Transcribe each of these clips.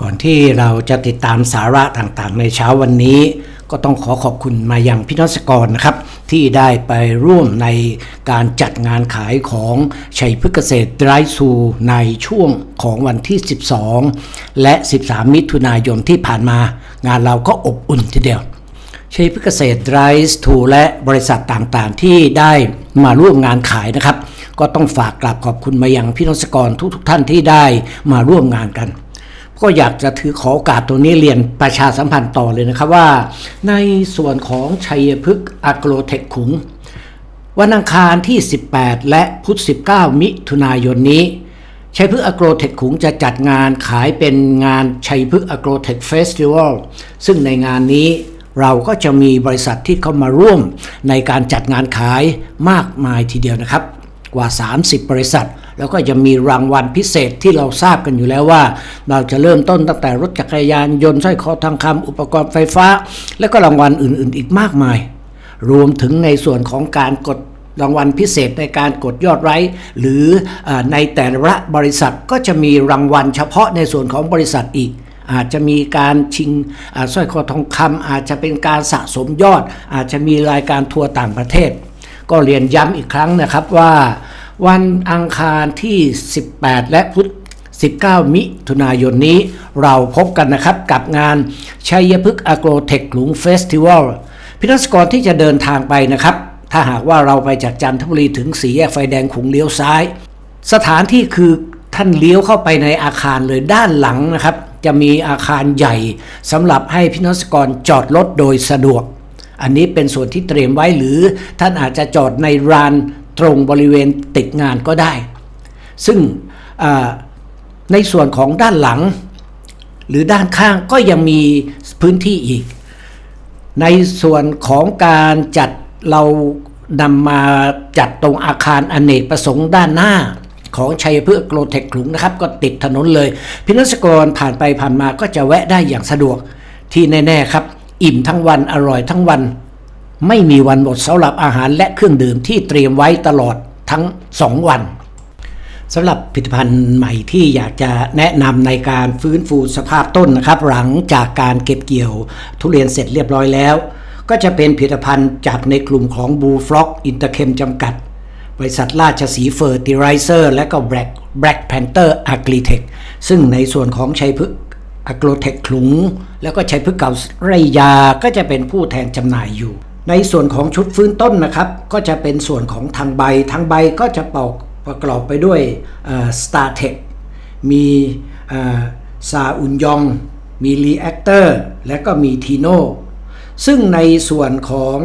ก่อนที่เราจะติดตามสาระต่างๆ ในเช้าวันนี้ ก็ต้องขอขอบคุณมายังพี่นศกรนะครับ ที่ได้ไปร่วมในการจัดงานขายของชัยพฤกษเกษตรไดรซูในช่วงของวันที่ 12 และ 13 มิถุนายนที่ผ่านมา งานเราก็อบอุ่นทีเดียวชัยพฤกษเกษตรไ i ส์ทูและบริษัทต่างๆ ที่ได้มาร่วมงานขายนะครับ ก็ต้องฝากกราบขอบคุณมายังพี่นศกรทุกๆท่านที่ได้มาร่วมงานกัน ก็อยากจะถือขอโอกาสตรงนี้เรียนประชาสัมพันธ์ต่อเลยนะครับว่า ในส่วนของชัยพฤกษ์อ g โกรเทคขุงวันอังคารที่ 18 และพุธ19 มิถุนายนนี้ ชัยพฤกษ์อ g โกรเทคขุงจะจัดงานขายเป็นงานชัยพฤกษ์อ g โกรเทคเฟสติวัลซึ่งในงานนี้เราก็จะมีบริษัทที่เข้ามาร่วมในการจัดงานขายมากมายทีเดียวนะครับ กว่า 30 บริษัท แล้วก็จะมีรางวัลพิเศษที่เราทราบกันอยู่แล้วว่า เราจะเริ่มต้นตั้งแต่รถจักรยานยนต์สร้อยคอทองคำอุปกรณ์ไฟฟ้า และก็รางวัลอื่นๆ อีกมากมาย รวมถึงในส่วนของการกดรางวัลพิเศษในการกดยอดไลค์หรืออในแต่ละบริษัทก็จะมีรางวัลเฉพาะในส่วนของบริษัทอีก อาจจะมีการชิงสร้อยคอทองคำอาจจะเป็นการสะสมยอด อาจจะมีรายการทัวร์ต่างประเทศ ก็เรียนย้ำอีกครั้งนะครับว่า วันอังคารที่ 18 และพุธ19 มิถุนายนนี้เราพบกันนะครับกับงานชัยพฤกษ์อโกรเทคหลุงเฟสติวัลพินักกรที่จะเดินทางไปนะครับ ถ้าหากว่าเราไปจากจันทบุรีถึงสีแยกไฟแดงขุงเลี้ยวซ้าย สถานที่คือท่านเลี้ยวเข้าไปในอาคารเลยด้านหลังนะครับ จะมีอาคารใหญ่สำหรับให้พินักกรจอดรถโดยสะดวก อันนี้เป็นส่วนที่เตรียมไว้หรือท่านอาจจะจอดในราน ตรงบริเวณติดงานก็ได้ ซึ่งในส่วนของด้านหลัง หรือด้านข้างก็ยังมีพื้นที่อีก ในส่วนของการจัดเรานำมาจัดตรงอาคารอเนกประสงค์ด้านหน้าของชัยพฤกษ์โกลเทคขลุงนะครับ ก็ติดถนนเลย พินักกรผ่านไปผ่านมาก็จะแวะได้อย่างสะดวกที่แน่ ๆ ครับ อิ่มทั้งวันอร่อยทั้งวัน ไม่มีวันหมดสำหรับอาหารและเครื่องดื่มที่เตรียมไว้ตลอดทั้ง 2 วันสำหรับผลิตภัณฑ์ใหม่ที่อยากจะแนะนำในการฟื้นฟูสภาพต้นนะครับ หลังจากการเก็บเกี่ยวทุเรียนเสร็จเรียบร้อยแล้ว ก็จะเป็นผลิตภัณฑ์จากในกลุ่มของบูฟล็อกอินเตอร์เคมจำกัด บริษัทราชสีเฟอร์ติไรเซอร์ และก็ Black Black Panther Agritech ซึ่งในส่วนของชัยพฤกษ์อ g โกรเทคขลุง แล้วก็ชัยพฤกษ์เก่าไรยาก็จะเป็นผู้แทนจำหน่ายอยู่ ในส่วนของชุดฟื้นต้นนะครับ ก็จะเป็นส่วนของทางใบทางใบก็จะปอกประกอบไปด้วยสตาร์เทคมีซาอุนยอง มีรีแอคเตอร์และก็มีทีโนซึ่งในส่วนของ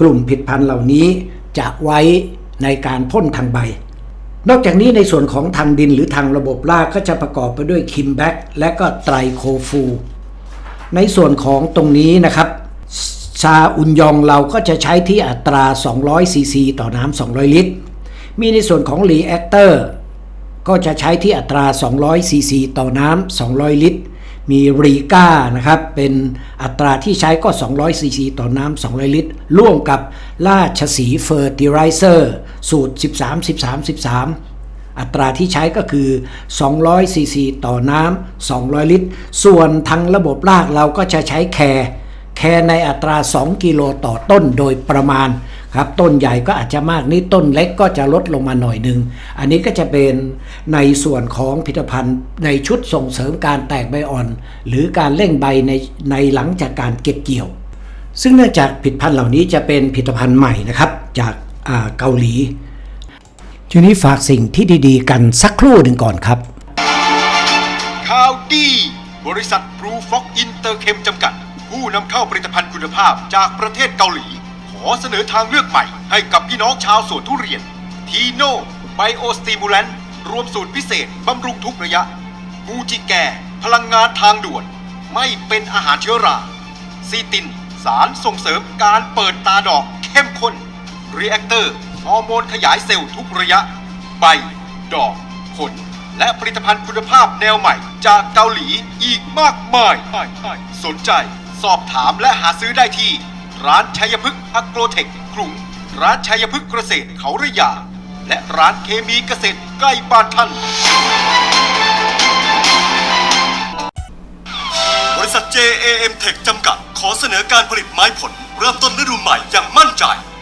กลุ่มผิดพันธุ์เหล่านี้จะไว้ในการพ่นทางใบ นอกจากนี้ในส่วนของทางดินหรือทางระบบรากก็จะประกอบไปด้วยคิมแบ็กและก็ไตรโคฟู ในส่วนของตรงนี้นะครับ ชาอุนยองเราก็จะใช้ที่อัตรา 200 ซีซีต่อน้ำ 200 ลิตร มีในส่วนของรีแอคเตอร์ก็จะใช้ที่อัตรา 200 ซีซีต่อน้ำ 200 ลิตร มีรีก้านะครับ เป็นอัตราที่ใช้ก็ 200 ซีซีต่อน้ำ 200 ลิตร ร่วมกับราชสีเฟอร์ติไรเซอร์ สูตร 13 13 13อัตราที่ใช้ก็คือ 200 ซีซี ต่อน้ำ 200 ลิตร ส่วนทางระบบรากเราก็จะใช้แคร์ แคร์ในอัตรา 2 กิโลต่อต้นโดยประมาณครับต้นใหญ่ก็อาจจะมากนิดต้นเล็กก็จะลดลงมาหน่อยหนึ่ง อันนี้ก็จะเป็นในส่วนของผลิตภัณฑ์ในชุดส่งเสริมการแตกใบอ่อน หรือการเร่งใบในในหลังจากการเก็บเกี่ยว ซึ่งเนื่องจากผลิตภัณฑ์เหล่านี้จะเป็นผลิตภัณฑ์ใหม่นะครับ จากาเกาหลี ทีนี้ฝากสิ่งที่ดีๆ กันสักครู่หนึ่งก่อนครับข่าวดีบริษัทบรูฟ็อกอินเตอร์เคมจำกัด ผู้นำเข้าผลิตภัณฑ์คุณภาพจากประเทศเกาหลี ขอเสนอทางเลือกใหม่ให้กับพี่น้องชาวสวนทุเรียน ทีโน่ไบโอสติมูลันรวมสูตรพิเศษบำรุงทุกระยะ มูจิแกพลังงานทางด่วน ไม่เป็นอาหารเชื้อรา ซีติน สารส่งเสริมการเปิดตาดอกเข้มข้นรีแอคเตอร์ฮอร์โมนขยายเซลล์ทุกระยะ ใบ ดอก ผล และผลิตภัณฑ์คุณภาพแนวใหม่จากเกาหลีอีกมากมาย สนใจ สอบถามและหาซื้อได้ที่ ร้านชัยพฤกษ์อโกรเทคกรุง ร้านชัยพฤกษ์เกษตรเขาระยา และร้านเคมีเกษตรใกล้บ้านท่าน บริษัท JAM Tech จำกัด ขอเสนอการผลิตไม้ผล เริ่มต้นฤดูใหม่อย่างมั่นใจ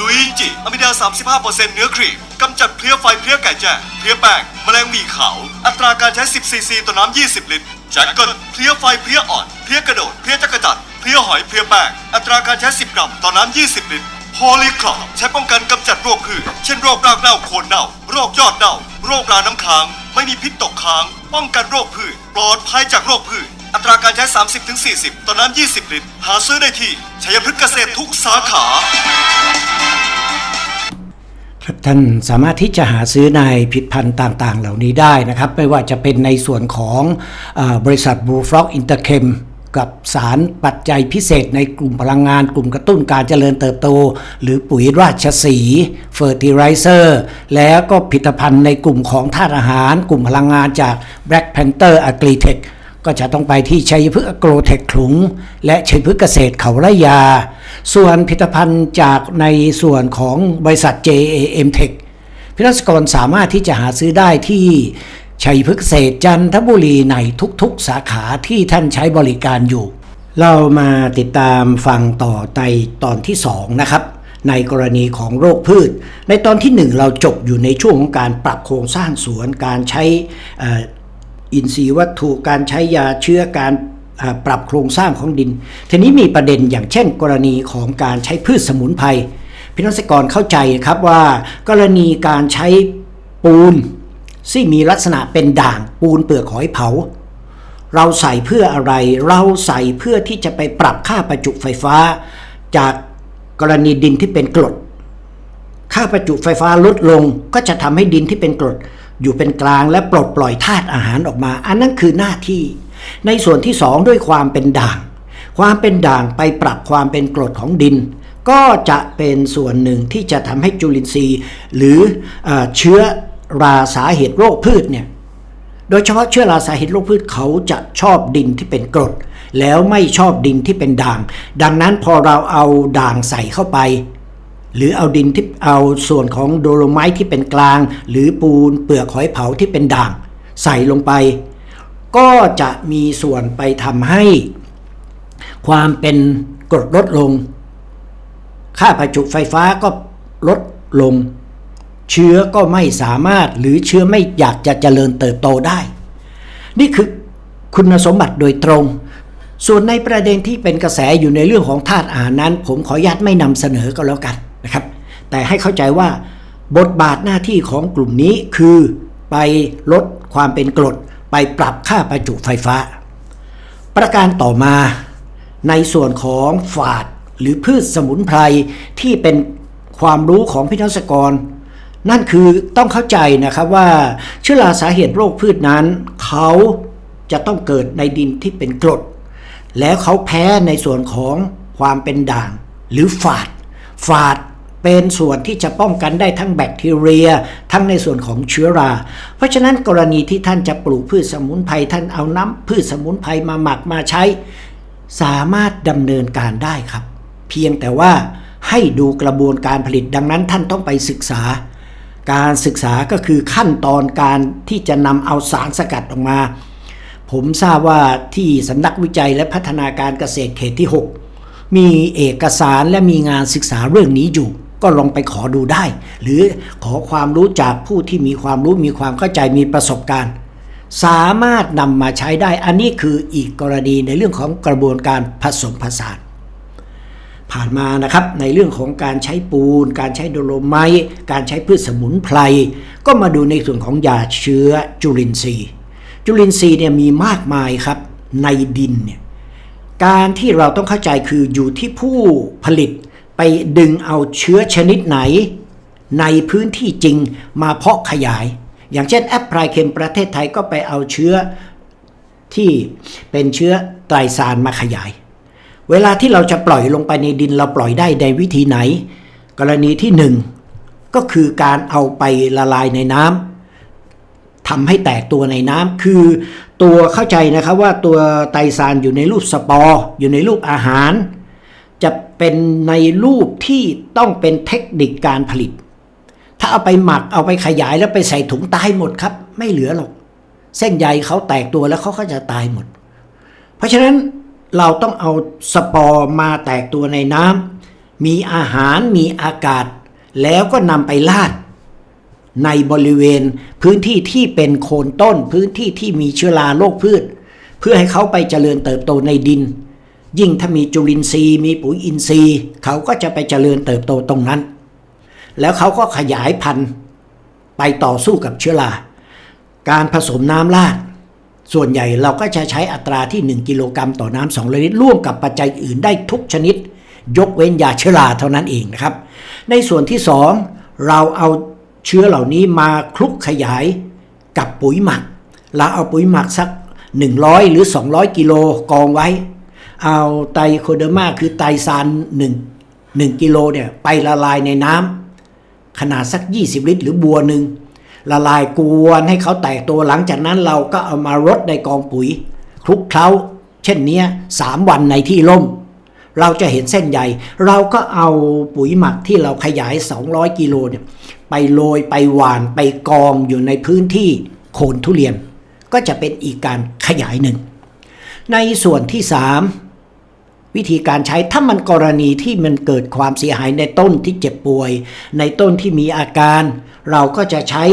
ลุยจิอะมิดา 35%เนื้อครีมกำจัดเพลี้ยไฟเพลี้ยไก่แจ้เพลี้ยแป้งแมลงหมีขาว อัตราการใช้ 10ซีซีต่อน้ำ 20 ลิตรแจ็คเกิลเพลี้ยไฟเพลี้ยอ่อนเพลี้ยกระโดดเพลี้ยจักรจัดเพลี้ยหอยเพลี้ยแป้งอัตราการใช้ 10 กรัมต่อน้ำ 20 ลิตรโพลีคลอใช้ป้องกันกำจัดโรคพืชเช่นโรครากเน่าโคนเน่า โรคยอดเน่า โรคราน้ำค้าง ไม่มีพิษตกค้าง ป้องกันโรคพืช ปลอดภัยจากโรคพืช อัตราการใช้ 30-40 ต่อน้ำ 20 ลิตร หาซื้อได้ที่ชัยพฤกษ์เกษตรทุกสาขา ครับท่านสามารถที่จะหาซื้อในผลิตภัณฑ์ต่างๆ เหล่านี้ได้นะครับ ไม่ว่าจะเป็นในส่วนของเออบริษัท Blue Frog Interchem กับสารปัจจัยพิเศษในกลุ่มพลังงาน กลุ่มกระตุ้นการเจริญเติบโต หรือปุ๋ยราชสีเฟอร์ติไรเซอร์แล้วก็ผลิตภัณฑ์ในกลุ่มของธาตุอาหาร กลุ่มพลังงานจาก Black Panther Agritech ก็จะต้องไปที่ชัยพฤกษ์โกรเทคขลุง และชัยพฤกษ์เกษตรเขาระยา ส่วนผลิตภัณฑ์จากในส่วนของบริษัท JAM Tech พิรัศกรสามารถที่จะหาซื้อได้ที่ชัยพฤกษ์เกษตรจันทบุรีในทุกๆ สาขาที่ท่านใช้บริการอยู่ เรามาติดตามฟังต่อในตอนที่ 2 นะครับในกรณีของโรคพืช ในตอนที่ 1 เราจบอยู่ในช่วงของการปรับโครงสร้างสวนการใช้ อินทรีย์วัตถุการใช้ยาเชื้อการปรับโครงสร้างของดิน ทีนี้มีประเด็นอย่างเช่น กรณีของการใช้พืชสมุนไพรพี่นักษกรเข้าใจครับว่า กรณีการใช้ปูนที่มีลักษณะเป็นด่างปูนเปลือกหอยเผา เราใส่เพื่ออะไร เราใส่เพื่อที่จะไปปรับค่าประจุไฟฟ้า จากกรณีดินที่เป็นกรด ค่าประจุไฟฟ้าลดลงก็จะทำให้ดินที่เป็นกรด อยู่เป็นกลางและปลดปล่อยธาตุอาหารออกมา อันนั้นคือหน้าที่ ในส่วนที่สองด้วยความเป็นด่าง ความเป็นด่างไปปรับความเป็นกรดของดิน ก็จะเป็นส่วนหนึ่งที่จะทำให้จุลินทรีย์ หรือเออเชื้อราสาเหตุโรคพืชเนี่ยโดยเฉพาะเชื้อราสาเหตุโรคพืชเขาจะชอบดินที่เป็นกรด แล้วไม่ชอบดินที่เป็นด่าง ดังนั้นพอเราเอาด่างใส่เข้าไป หรือเอาดินที่เอาส่วนของโดโลไมต์ที่เป็นกลาง หรือปูนเปลือกหอยเผาที่เป็นด่าง ใส่ลงไป ก็จะมีส่วนไปทำให้ ความเป็นกรดลดลง ค่าประจุไฟฟ้าก็ลดลง เชื้อก็ไม่สามารถหรือเชื้อไม่อยากจะเจริญเติบโตได้ นี่คือคุณสมบัติโดยตรง ส่วนในประเด็นที่เป็นกระแสอยู่ในเรื่องของธาตุอาหารนั้น ผมขออนุญาตไม่นำเสนอก็แล้วกัน นะครับแต่ให้เข้าใจว่า บทบาทหน้าที่ของกลุ่มนี้คือไปลดความเป็นกรด ไปปรับค่าประจุไฟฟ้า ประการต่อมาในส่วนของฝาดหรือพืชสมุนไพรที่เป็นความรู้ของพิทักษกร นั่นคือต้องเข้าใจนะครับว่าเชื้อราสาเหตุโรคพืชนั้น เขาจะต้องเกิดในดินที่เป็นกรด แล้วเขาแพ้ในส่วนของความเป็นด่างหรือฝาด ฝาด เป็นส่วนที่จะป้องกันได้ทั้งแบคทีเรีย ทั้งในส่วนของเชื้อรา เพราะฉะนั้นกรณีที่ท่านจะปลูกพืชสมุนไพรท่านเอาน้ำพืชสมุนไพรมาหมักมาใช้ สามารถดำเนินการได้ครับ เพียงแต่ว่าให้ดูกระบวนการผลิตดังนั้นท่านต้องไปศึกษา การศึกษาก็คือขั้นตอนการที่จะนำเอาสารสกัดออกมา ผมทราบว่าที่สำนักวิจัยและพัฒนาการเกษตรเขตที่ 6 มีเอกสารและมีงานศึกษาเรื่องนี้อยู่ ก็ลองไปขอดูได้ หรือขอความรู้จากผู้ที่มีความรู้มีความเข้าใจมีประสบการณ์ สามารถนำมาใช้ได้ อันนี้คืออีกกรณีในเรื่องของกระบวนการผสมผสานผ่านมานะครับในเรื่องของการใช้ปูน การใช้โดโลไมต์การใช้พืชสมุนไพร ก็มาดูในส่วนของยาเชื้อจุลินทรีย์ จุลินทรีย์เนี่ยมีมากมายครับในดินเนี่ยการที่เราต้องเข้าใจคืออยู่ที่ผู้ผลิต ไปดึงเอาเชื้อชนิดไหน ในพื้นที่จริงมาเพาะขยาย อย่างเช่นแอปพลายเคมประเทศไทยก็ไปเอาเชื้อที่เป็นเชื้อไตรซานมาขยาย เวลาที่เราจะปล่อยลงไปในดินเราปล่อยได้ในวิธีไหน กรณีที่หนึ่งก็คือการเอาไปละลายในน้ำทำให้แตกตัวในน้ำคือตัวเข้าใจนะครับว่าตัวไตรซานอยู่ในรูปสปอร์อยู่ในรูปอาหาร เป็นในรูปที่ต้องเป็นเทคนิคการผลิต ถ้าเอาไปหมักเอาไปขยายแล้วไปใส่ถุงตายหมดครับ ไม่เหลือหรอก เส้นใยเขาแตกตัวแล้วเขาก็จะตายหมด เพราะฉะนั้นเราต้องเอาสปอร์มาแตกตัวในน้ำมีอาหารมีอากาศ แล้วก็นำไปลาด ในบริเวณพื้นที่ที่เป็นโคนต้น พื้นที่ที่มีเชื้อราโรคพืช เพื่อให้เขาไปเจริญเติบโตในดิน ยิ่งถ้ามีจุลินทรีย์ มีปุ๋ยอินทรีย์ เขาก็จะไปเจริญเติบโตตรงนั้น แล้วเขาก็ขยายพันธุ์ไปต่อสู้กับเชื้อราการผสมน้ำราดส่วนใหญ่เราก็จะใช้อัตราที่ 1 กิโลกรัมต่อน้ำ2ลิตรร่วมกับปัจจัยอื่นได้ทุกชนิด ยกเว้นยาเชื้อราเท่านั้นเองนะครับ ในส่วนที่ 2 เราเอาเชื้อเหล่านี้มาคลุกขยายกับปุ๋ยหมัก เราเอาปุ๋ยหมักสัก 100 หรือ 200 กิโลกองไว้ เอาไตรโคเดอร์มาคือไตรซาน1 1กิโลเนี่ยไปละลายในน้ำขนาดสัก 20 ลิตร หรือบัวหนึ่งละลายกวนให้เขาแตกตัวหลังจากนั้นเราก็เอามารดในกองปุ๋ยคลุกเคล้า เช่นเนี้ยสามวันในที่ร่ม เราจะเห็นเส้นใยเราก็เอาปุ๋ยหมักที่เราขยาย 200 กิโลเนี่ยไปโรยไปหวานไปกองอยู่ในพื้นที่โคนทุเรียน ก็จะเป็นอีกการขยายหนึ่ง ในส่วนที่ 3 วิธีการใช้ถ้ามันกรณีที่มันเกิดความเสียหายในต้นที่เจ็บป่วย ในต้นที่มีอาการ เราก็จะใช้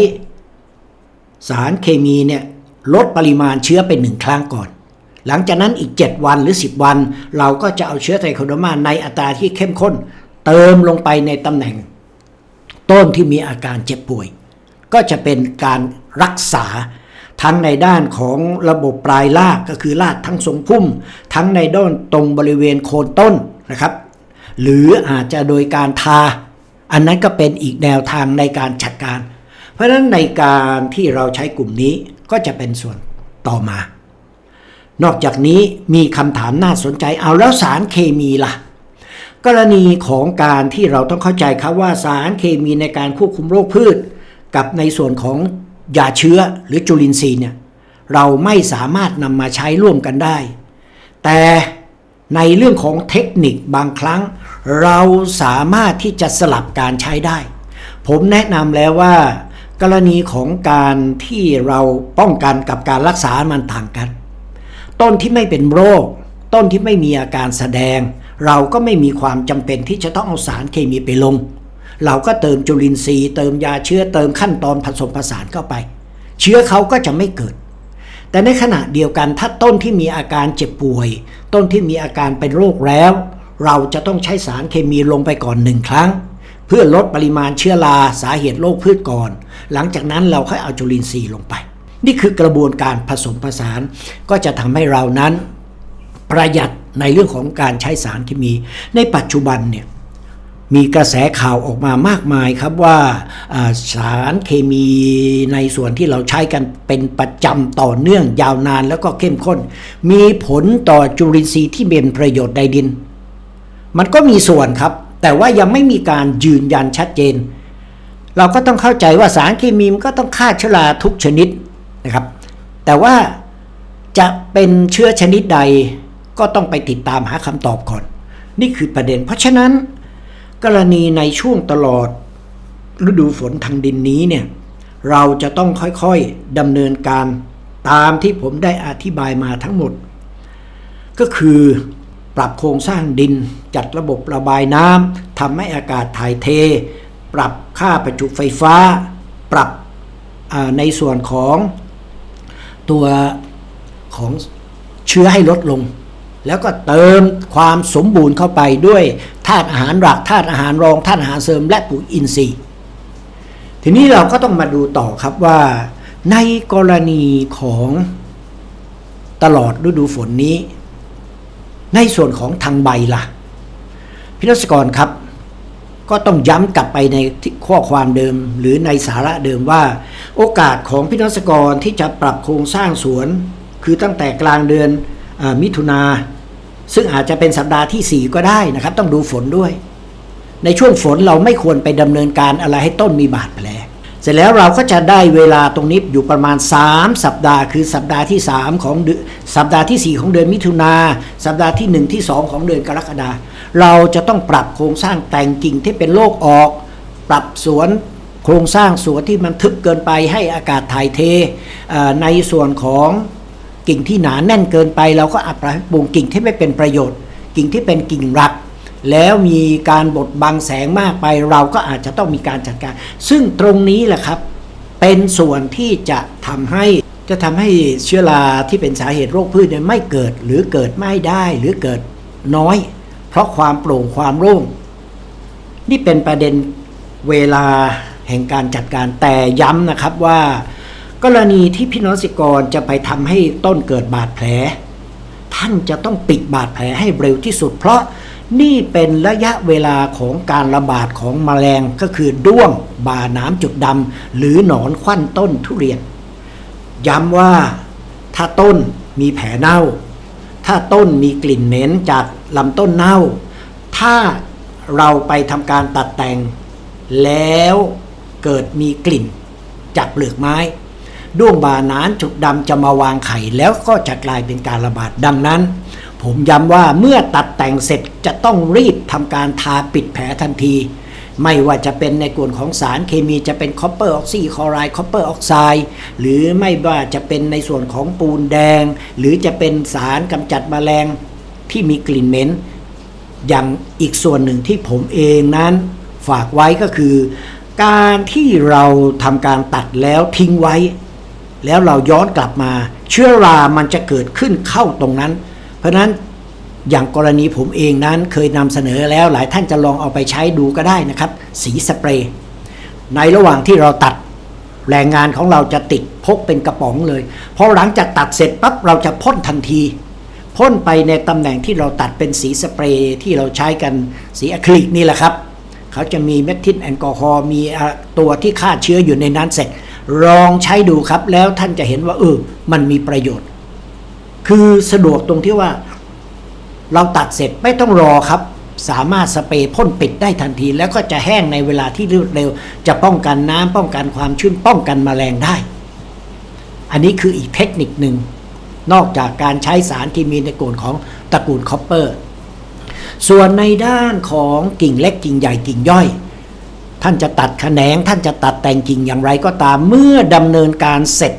สารเคมีเนี่ยลดปริมาณเชื้อเป็นหนึ่งครั้งก่อน หลังจากนั้นอีก 7 วันหรือ 10 วัน เราก็จะเอาเชื้อไทโคโดมาในอัตราที่เข้มข้น เติมลงไปในตำแหน่ง ต้นที่มีอาการเจ็บป่วย ก็จะเป็นการรักษา ทั้งในด้านของระบบปลายรากก็คือรากทั้งทรงพุ่ม ทั้งในด้านตรงบริเวณโคนต้นนะครับ หรืออาจจะโดยการทา อันนั้นก็เป็นอีกแนวทางในการจัดการ เพราะฉะนั้นในการที่เราใช้กลุ่มนี้ก็จะเป็นส่วนต่อมา นอกจากนี้มีคำถามน่าสนใจเอาแล้วสารเคมีล่ะ กรณีของการที่เราต้องเข้าใจครับว่าสารเคมีในการควบคุมโรคพืช กับในส่วนของ ยาเชื้อหรือจุลินทรีย์เนี่ยเราไม่สามารถนำมาใช้ร่วมกันได้ แต่ในเรื่องของเทคนิคบางครั้ง เราสามารถที่จะสลับการใช้ได้ ผมแนะนำแล้วว่า กรณีของการที่เราป้องกันกับการรักษามันต่างกัน ต้นที่ไม่เป็นโรค ต้นที่ไม่มีอาการแสดง เราก็ไม่มีความจำเป็นที่จะต้องเอาสารเคมีไปลง เราก็เติมจุลินทรีย์ เติมยาเชื้อเติมขั้นตอนผสมผสานเข้าไป เชื้อเขาก็จะไม่เกิด แต่ในขณะเดียวกันถ้าต้นที่มีอาการเจ็บป่วย ต้นที่มีอาการเป็นโรคแล้ว เราจะต้องใช้สารเคมีลงไปก่อนหนึ่งครั้ง เพื่อลดปริมาณเชื้อราสาเหตุโรคพืชก่อน หลังจากนั้นเราค่อยเอาจุลินทรีย์ลงไป นี่คือกระบวนการผสมผสานก็จะทำให้เรานั้น ประหยัดในเรื่องของการใช้สารเคมี ในปัจจุบันเนี่ย มีกระแสข่าวออกมามากมายครับว่าสารเคมีในส่วนที่เราใช้กันเป็นประจำต่อเนื่องยาวนานแล้วก็เข้มข้น มีผลต่อจุลินทรีย์ที่เป็นประโยชน์ในดิน มันก็มีส่วนครับ แต่ว่ายังไม่มีการยืนยันชัดเจน เราก็ต้องเข้าใจว่าสารเคมีมันก็ต้องฆ่าเชื้อราทุกชนิดนะครับ แต่ว่าจะเป็นเชื้อชนิดใดก็ต้องไปติดตามหาคำตอบก่อน นี่คือประเด็น เพราะฉะนั้น กรณีในช่วงตลอด ฤดูฝนทางดินนี้เนี่ยเราจะต้องค่อยๆดำเนินการตามที่ผมได้อธิบายมาทั้งหมด ก็คือปรับโครงสร้างดินจัดระบบระบายน้ำทำให้อากาศถ่ายเท ปรับค่าประจุไฟฟ้า ปรับในส่วนของตัวของเชื้อให้ลดลง แล้วก็เติมความสมบูรณ์เข้าไปด้วย ธาตุอาหารหลักธาตุอาหารรองธาตุอาหารเสริมและปุ๋ยอินทรีย์ ทีนี้เราก็ต้องมาดูต่อครับว่าในกรณีของตลอดฤดูฝนนี้ ในส่วนของทางใบล่ะพิรัศกรครับ ก็ต้องย้ำกลับไปในข้อความเดิมหรือในสาระเดิมว่า โอกาสของพิรัศกรที่จะปรับโครงสร้างสวน คือตั้งแต่กลางเดือนอมิถุนา ซึ่งอาจจะเป็นสัปดาห์ที่ 4 ก็ได้นะครับ ต้องดูฝนด้วย ในช่วงฝนเราไม่ควรไปดำเนินการอะไรให้ต้นมีบาดแผล เสร็จแล้วเราก็จะได้เวลาตรงนี้อยู่ประมาณ 3 สัปดาห์ คือสัปดาห์ที่ 3 ของเดือนสัปดาห์ที่ 4 ของเดือนมิถุนา สัปดาห์ที่ 1 ที่ 2 ของเดือนกรกฎาเราจะต้องปรับโครงสร้างแต่งกิ่งที่เป็นโรคออก ปรับสวนโครงสร้างสวนที่มันทึบเกินไปให้อากาศถ่ายเทในส่วนของ กิ่งที่หนาแน่นเกินไป เราก็อัปรับปรุงกิ่งที่ไม่เป็นประโยชน์ กิ่งที่เป็นกิ่งรัก แล้วมีการบดบังแสงมากไป เราก็อาจจะต้องมีการจัดการ ซึ่งตรงนี้แหละครับ เป็นส่วนที่จะทำให้จะทำให้เชื้อราที่เป็นสาเหตุโรคพืชเนี่ยไม่เกิดหรือเกิดไม่ได้หรือเกิดน้อย เพราะความโปร่งความโล่งนี่เป็นประเด็นเวลาแห่งการจัดการแต่ย้ำนะครับว่า กรณีที่พี่น้องเกรกรจะไปทำให้ต้นเกิดบาดแผล ท่านจะต้องปิดบาดแผลให้เร็วที่สุด เพราะนี่เป็นระยะเวลาของการระบาดของแมลงก็คือด้วงบาน้ำจุดดำหรือหนอนควันต้นทุเรียน ย้ำว่าถ้าต้นมีแผลเน่า ถ้าต้นมีกลิ่นเหม็นจากลำต้นเน่า ถ้าเราไปทำการตัดแต่ง แล้วเกิดมีกลิ่นจากเปลือกไม้ ด้วงบาหนานจุดดำจะมาวางไข่แล้วก็จะกลายเป็นการระบาดดังนั้น ผมย้ำว่าเมื่อตัดแต่งเสร็จจะต้องรีบทำการทาปิดแผลทันที ไม่ว่าจะเป็นในกลุ่มของสารเคมีจะเป็นคอปเปอร์ออกซิคอไรด์คอปเปอร์ออกไซด์หรือไม่ว่าจะเป็นในส่วนของปูนแดง หรือจะเป็นสารกำจัดแมลงที่มีกลิ่นเหม็นอย่างอีกส่วนหนึ่งที่ผมเองนั้นฝากไว้ก็คือ การที่เราทำการตัดแล้วทิ้งไว้ แล้วเราย้อนกลับมา เชื้อรามันจะเกิดขึ้นเข้าตรงนั้น เพราะนั้นอย่างกรณีผมเองนั้นเคยนำเสนอแล้วหลายท่านจะลองเอาไปใช้ดูก็ได้นะครับ สีสเปรย์ในระหว่างที่เราตัดแรงงานของเราจะติดพกเป็นกระป๋องเลยพอหลังจากตัดเสร็จปั๊บเราจะพ่นทันที พ่นไปในตำแหน่งที่เราตัดเป็นสีสเปรย์ที่เราใช้กันสีอะคริลิกนี่แหละครับ เขาจะมีเมทิลแอลกอฮอล์มีตัวที่ฆ่าเชื้ออยู่ในนั้นเสร็จ ลองใช้ดูครับแล้วท่านจะเห็นว่าเออมันมีประโยชน์ คือสะดวกตรงที่ว่า เราตัดเสร็จไม่ต้องรอครับ สามารถสเปรย์พ่นปิดได้ทันที แล้วก็จะแห้งในเวลาที่รวดเร็ว จะป้องกันน้ำป้องกันความชื้นป้องกันแมลงได้ อันนี้คืออีกเทคนิคหนึ่งนอกจากการใช้สารที่มีในกลุ่มของตระกูลคอปเปอร์ ส่วนในด้านของกิ่งเล็กกิ่งใหญ่กิ่งย่อย ท่านจะตัดแขนง ท่านจะตัดแต่งกิ่งอย่างไรก็ตามเมื่อดำเนินการเสร็จ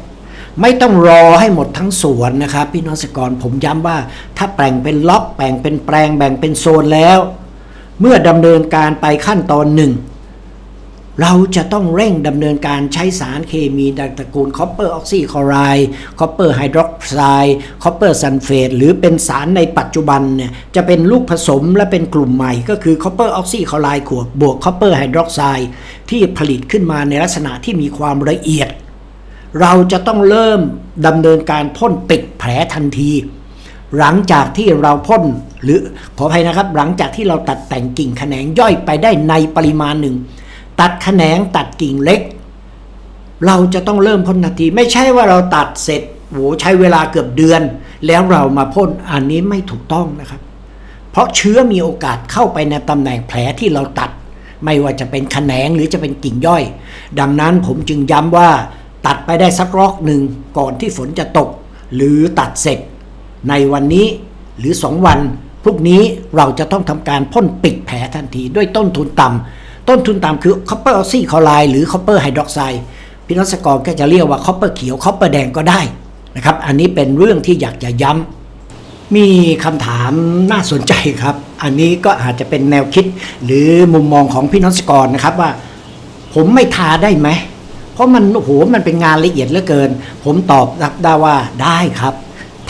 ไม่ต้องรอให้หมดทั้งสวนนะครับ พี่น้องเกษตรกรผมย้ำว่า ถ้าแปลงเป็นล็อกแปลงเป็นแปลงแบ่งเป็นโซนแล้ว เมื่อดำเนินการไปขั้นตอนหนึ่ง เราจะต้องเร่งดำเนินการใช้สารเคมีดังตระกูลคอปเปอร์ออกซิคลอไรด์คอปเปอร์ไฮดรอกไซด์คอปเปอร์ซัลเฟตหรือเป็นสารในปัจจุบันเนี่ยจะเป็นลูกผสมและเป็นกลุ่มใหม่ก็คือคอปเปอร์ออกซิคลอไรด์ขวบบวกคอปเปอร์ไฮดรอกไซด์ที่ผลิตขึ้นมาในลักษณะที่มีความละเอียด เราจะต้องเริ่มดำเนินการพ่นปิดแผลทันที หลังจากที่เราพ่นหรือขออภัยนะครับ หลังจากที่เราตัดแต่งกิ่งแขนงย่อยไปได้ในปริมาณหนึ่ง ตัดแขนงตัดกิ่งเล็ก เราจะต้องเริ่มพ่นทันที ไม่ใช่ว่าเราตัดเสร็จโหใช้เวลาเกือบเดือน แล้วเรามาพ่นอันนี้ไม่ถูกต้องนะครับ เพราะเชื้อมีโอกาสเข้าไปในตำแหน่งแผลที่เราตัด ไม่ว่าจะเป็นแขนงหรือจะเป็นกิ่งย่อย ดังนั้นผมจึงย้ำว่าตัดไปได้สักรอกหนึ่งก่อนที่ฝนจะตก หรือตัดเสร็จ ในวันนี้หรือ 2 วันพรุ่งนี้เราจะต้องทำการพ่นปิดแผลทันทีด้วยต้นทุนต่ำ ต้นทุนต่ำคือคอปเปอร์ออซิคลอไรด์หรือคอปเปอร์ไฮดรอกไซด์พี่นักสกรก็จะเรียกว่าคอปเปอร์เขียวคอปเปอร์แดงก็ได้นะครับ อันนี้เป็นเรื่องที่อยากจะย้ำมีคำถามน่าสนใจครับ อันนี้ก็อาจจะเป็นแนวคิดหรือมุมมองของพี่น้องสกรนะครับว่า ผมไม่ทาได้ไหม เพราะมันโอ้โหมันเป็นงานละเอียดเหลือเกิน ผมตอบรับได้ว่าได้ครับ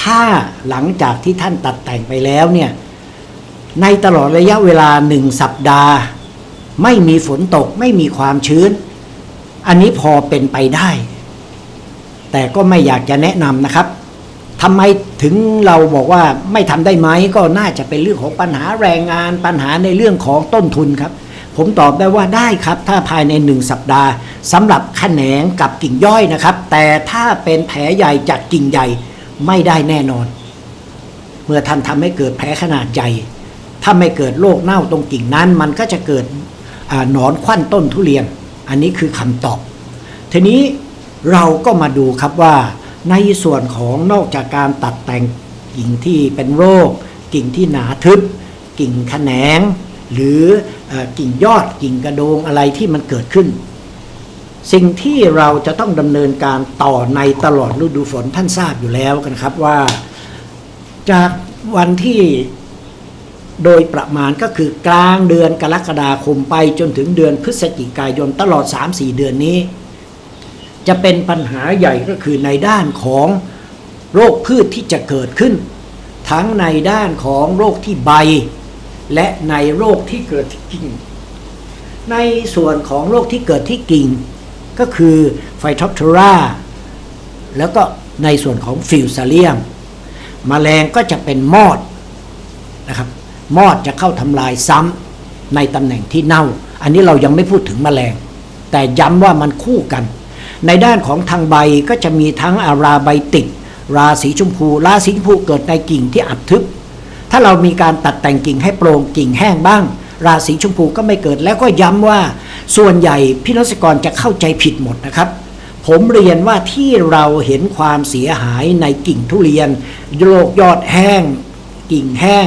ถ้าหลังจากที่ท่านตัดแต่งไปแล้วเนี่ยในตลอดระยะเวลาหนึ่งสัปดาห์ ไม่มีฝนตกไม่มีความชื้น อันนี้พอเป็นไปได้ แต่ก็ไม่อยากจะแนะนำนะครับทำไมถึงเราบอกว่าไม่ทำได้ไหมก็น่าจะเป็นเรื่องของปัญหาแรงงานปัญหาในเรื่องของต้นทุนครับ ผมตอบได้ว่าได้ครับ ถ้าภายในหนึ่งสัปดาห์สำหรับแขนงกับกิ่งย่อยนะครับ แต่ถ้าเป็นแผลใหญ่จากกิ่งใหญ่ไม่ได้แน่นอน เมื่อท่านทำให้เกิดแผลขนาดใหญ่ถ้าไม่เกิดโรคเน่าตรงกิ่งนั้น มันก็จะเกิด หนอนควันต้นทุเรียน อันนี้คือคำตอบ ทีนี้เราก็มาดูครับว่าในส่วนของนอกจากการตัดแต่งกิ่งที่เป็นโรค กิ่งที่หนาทึบ กิ่งแขนง หรือออกิ่งยอดกิ่งกระโดงอะไรที่มันเกิดขึ้น สิ่งที่เราจะต้องดำเนินการต่อในตลอดฤดูฝนท่านทราบอยู่แล้วกันครับว่า จากวันที่ โดยประมาณก็คือกลางเดือนกรกฎาคมไปจนถึงเดือนพฤศจิกายนตลอด 3-4 เดือนนี้ จะเป็นปัญหาใหญ่ก็คือในด้านของโรคพืชที่จะเกิดขึ้น ทั้งในด้านของโรคที่ใบ และในโรคที่เกิดที่กิ่ง ในส่วนของโรคที่เกิดที่กิ่ง ก็คือไฟทอปทราแล้วก็ในส่วนของฟิวซาเลียมมแมลงก็จะเป็นมอดนะครับ มอดจะเข้าทำลายซ้ำในตำแหน่งที่เน่า อันนี้เรายังไม่พูดถึงแมลง แต่ย้ำว่ามันคู่กัน ในด้านของทางใบก็จะมีทั้งอาราใบติดราสีชมพู ราสีชมพูเกิดในกิ่งที่อับทึบ ถ้าเรามีการตัดแต่งกิ่งให้โปร่งกิ่งแห้งบ้าง ราศีชมพูก็ไม่เกิดแล้วก็ย้ำว่า ส่วนใหญ่พี่นสกรจะเข้าใจผิดหมดนะครับ ผมเรียนว่าที่เราเห็นความเสียหายในกิ่งทุเรียนโรคยอดแห้ง กิ่งแห้ง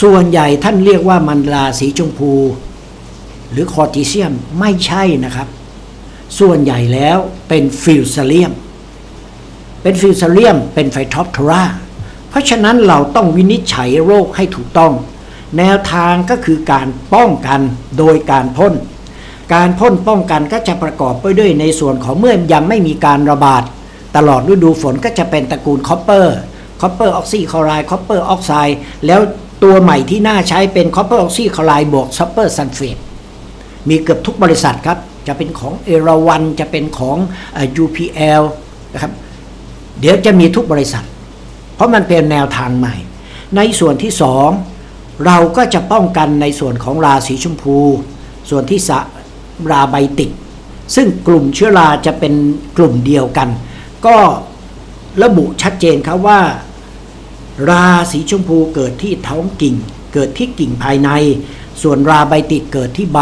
ส่วนใหญ่ท่านเรียกว่ามันราสีชมพู หรือคอร์ติเซียมไม่ใช่นะครับ ส่วนใหญ่แล้วเป็นฟิวซาเลียม เป็นฟิวซาเลียม เป็นไฟทอปทราเพราะฉะนั้นเราต้องวินิจฉัยโรคให้ถูกต้อง แนวทางก็คือการป้องกันโดยการพ่น การพ่นป้องกันก็จะประกอบไปด้วยในส่วนของเมื่อยังไม่มีการระบาด ตลอดฤดูฝนก็จะเป็นตระกูลคอปเปอร์คอปเปอร์ออกซิคลอไรด์คอปเปอร์ออกไซด์แล้ว ตัวใหม่ที่น่าใช้เป็นคอปเปอร์ออกซิคลอไรด์บวกซัปเปอร์ซัลเฟตมีเกือบทุกบริษัทครับ จะเป็นของเอราวันจะเป็นของ UPL นะครับเดี๋ยวจะมีทุกบริษัท เพราะมันเป็นแนวทางใหม่ ในส่วนที่สองเราก็จะป้องกันในส่วนของราสีชมพู ส่วนที่สะราใบติดซึ่งกลุ่มเชื้อราจะเป็นกลุ่มเดียวกัน ก็ระบุชัดเจนครับว่า ราสีชมพูเกิดที่ท้องกิ่ง เกิดที่กิ่งภายใน ส่วนราใบติดเกิดที่ใบ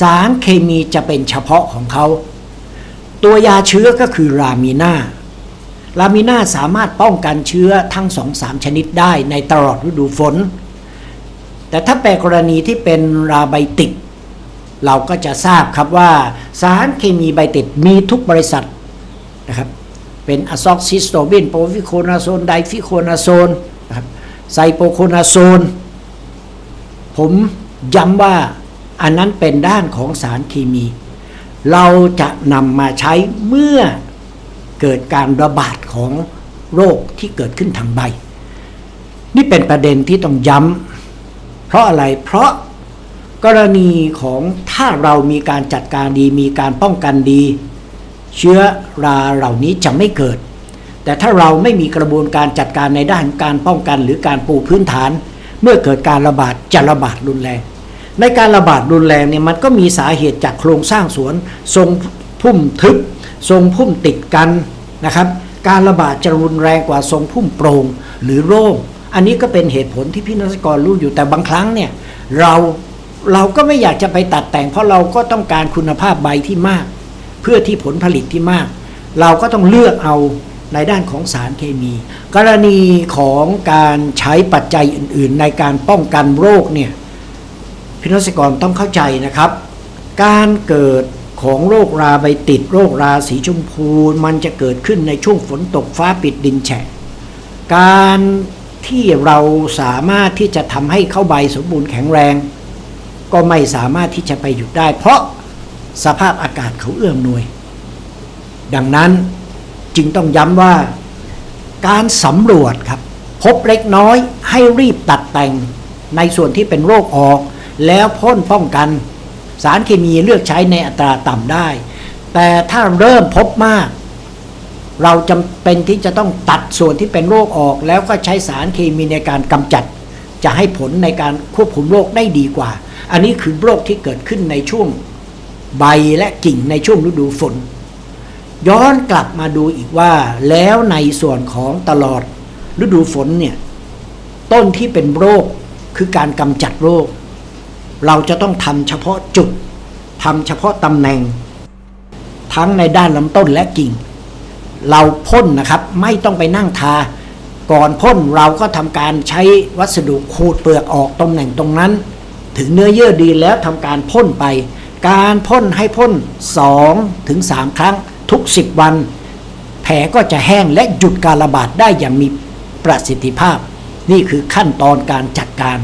สารเคมีจะเป็นเฉพาะของเขา ตัวยาเชื้อก็คือรามีนารามิน่าสามารถป้องกันเชื้อทั้งสองสามชนิดได้ในตลอดฤดูฝน แต่ถ้าเป็นกรณีที่เป็นราไบติกเราก็จะทราบครับว่าสารเคมีไบติดมีทุกบริษัทนะครับ เป็นอะซอกซิสโตบินโปรฟิโคนาโซนไดฟิโคนาโซนนะครับไซโปโคนาโซน ผมย้ำว่าอันนั้นเป็นด้านของสารเคมี เราจะนำมาใช้เมื่อเกิดการระบาดของโรคที่เกิดขึ้นทางใบ นี่เป็นประเด็นที่ต้องย้ำเพราะอะไรเพราะกรณีของถ้าเรามีการจัดการดีมีการป้องกันดี เชื้อราเหล่านี้จะไม่เกิด แต่ถ้าเราไม่มีกระบวนการจัดการในด้านการป้องกันหรือการปูพื้นฐาน เมื่อเกิดการระบาดจะระบาดรุนแรง ในการระบาดรุนแรงเนี่ยมันก็มีสาเหตุจากโครงสร้างสวน ทรงพุ่มทึบ ทรงพุ่มติดกันนะครับ การระบาดจะรุนแรงกว่าทรงพุ่มโปร่งหรือโร่งอันนี้ก็เป็นเหตุผลที่พี่นักกรรู้อยู่แต่บางครั้งเนี่ยเราเราก็ไม่อยากจะไปตัดแต่งเพราะเราก็ต้องการคุณภาพใบที่มาก เพื่อที่ผลผลิตที่มาก เราก็ต้องเลือกเอาในด้านของสารเคมี กรณีของการใช้ปัจจัยอื่น ๆ ในการป้องกันโรคเนี่ยพี่นศกรต้องเข้าใจนะครับ การเกิดของโรคราใบติดโรคราสีชมพู มันจะเกิดขึ้นในช่วงฝนตกฟ้าปิดดินแฉะการที่เราสามารถที่จะทำให้เข้าใบสมบูรณ์แข็งแรง ก็ไม่สามารถที่จะไปหยุดได้ เพราะ สภาพอากาศเขาเอื้อมหน่วย ดังนั้นจึงต้องย้ำว่าการสำรวจครับ พบเล็กน้อยให้รีบตัดแต่งในส่วนที่เป็นโรคออก แล้วพ่นป้องกัน สารเคมีเลือกใช้ในอัตราต่ำได้ แต่ถ้าเริ่มพบมาก เราจำเป็นที่จะต้องตัดส่วนที่เป็นโรคออก แล้วก็ใช้สารเคมีในการกำจัด จะให้ผลในการควบคุมโรคได้ดีกว่า อันนี้คือโรคที่เกิดขึ้นในช่วง ใบและกิ่งในช่วงฤดูฝน ย้อนกลับมาดูอีกว่า แล้วในส่วนของตลอดฤดูฝนเนี่ยต้นที่เป็นโรคคือการกำจัดโรค เราจะต้องทำเฉพาะจุดทำเฉพาะตำแหน่ง ทั้งในด้านลำต้นและกิ่ง เราพ่นนะครับไม่ต้องไปนั่งทา ก่อนพ่นเราก็ทำการใช้วัสดุขูดเปลือกออกตรงแหน่งตรงนั้น ถึงเนื้อเยื่อดีแล้วทำการพ่นไป การพ่นให้พ่น2ถึง3ครั้งทุก 10 วัน แผลก็จะแห้งและหยุดการระบาดได้อย่างมีประสิทธิภาพ นี่คือขั้นตอนการจัดการ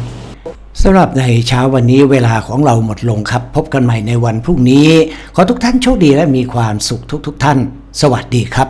สำหรับในเช้าวันนี้เวลาของเราหมดลงครับ พบกันใหม่ในวันพรุ่งนี้ ขอทุกท่านโชคดีและมีความสุขทุกๆทท่าน สวัสดีครับ